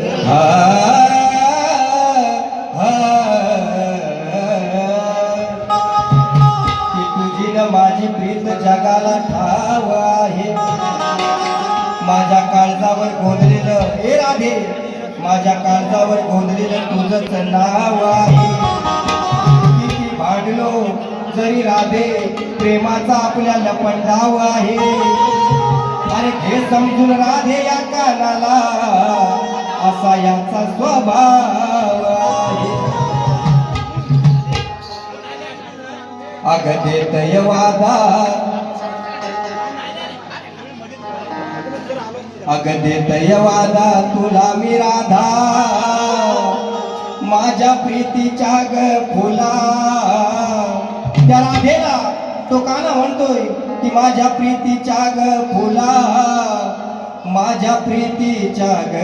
हा, हा. माझी प्रीत जगाला ठाव आहे. माझ्या काळजावर गोंधलेलं हे राधे माझ्या काळजावर गोंधलेलं तुझंच नाव आहे. किती भांडलो जरी राधे प्रेमाचा आपल्या लपंडाव आहे. अरे हे समजून राधे या कानाला. असा याचा स्वभाव आहे अग देतय वादा अग देतय वादा तुला मी राधा माझ्या प्रीतीच्या ग फुला त्या राधेला तो काना म्हणतोय की माझ्या प्रीतीच्या ग फुला माझ्या प्रीतीच्या ग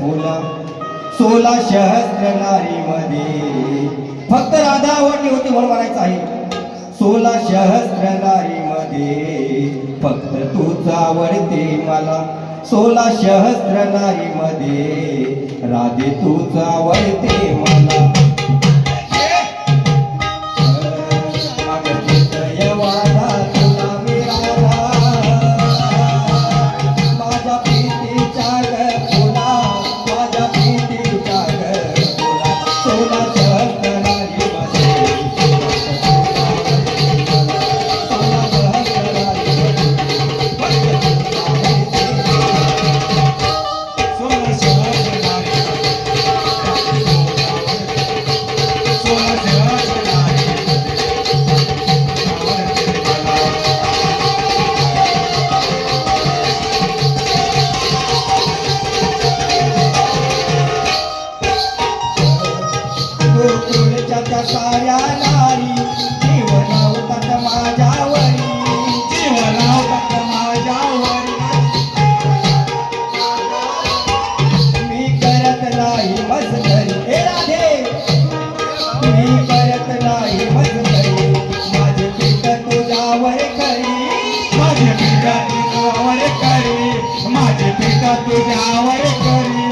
फुला. सोला सहस्र नारी मध्ये फक्त राधा आवडली होती म्हणून म्हणायचं आहे. सोला सहस्र नारी मध्ये फक्त तूच आवडते मला. सोला सहस्र नारी मध्ये राधे तूच आवडते मला. साऱ्या नारी जीवनावतात माझ्यावरी. जीवनावतात माझ्यावरी. मी करत नाही मजदरी हे राधे. मी करत नाही मजदरी माझे पीक तुझ्यावर करी. माझे पिका तुझ्यावर करी. माझे पिका तुझ्यावर करी.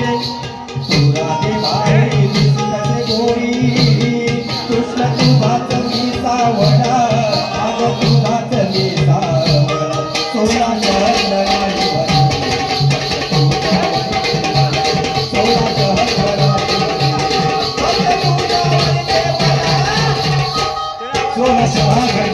सोला शहरनारी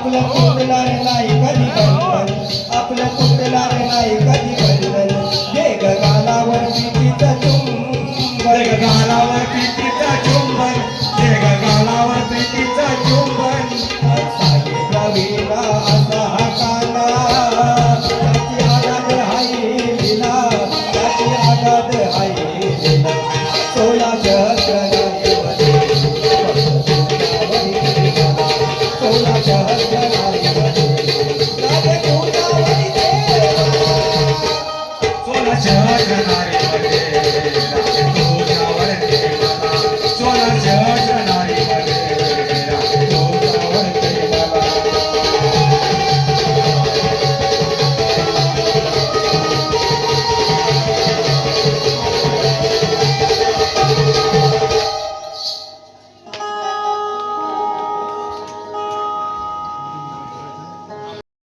आपलं तुटणार नाही कधी बंधन आपलं तुटणार नाही कधी बंधन हे गगालावर पितीचं चुंबन गगालावर पितीचं चुंबन हे गगालावर पिती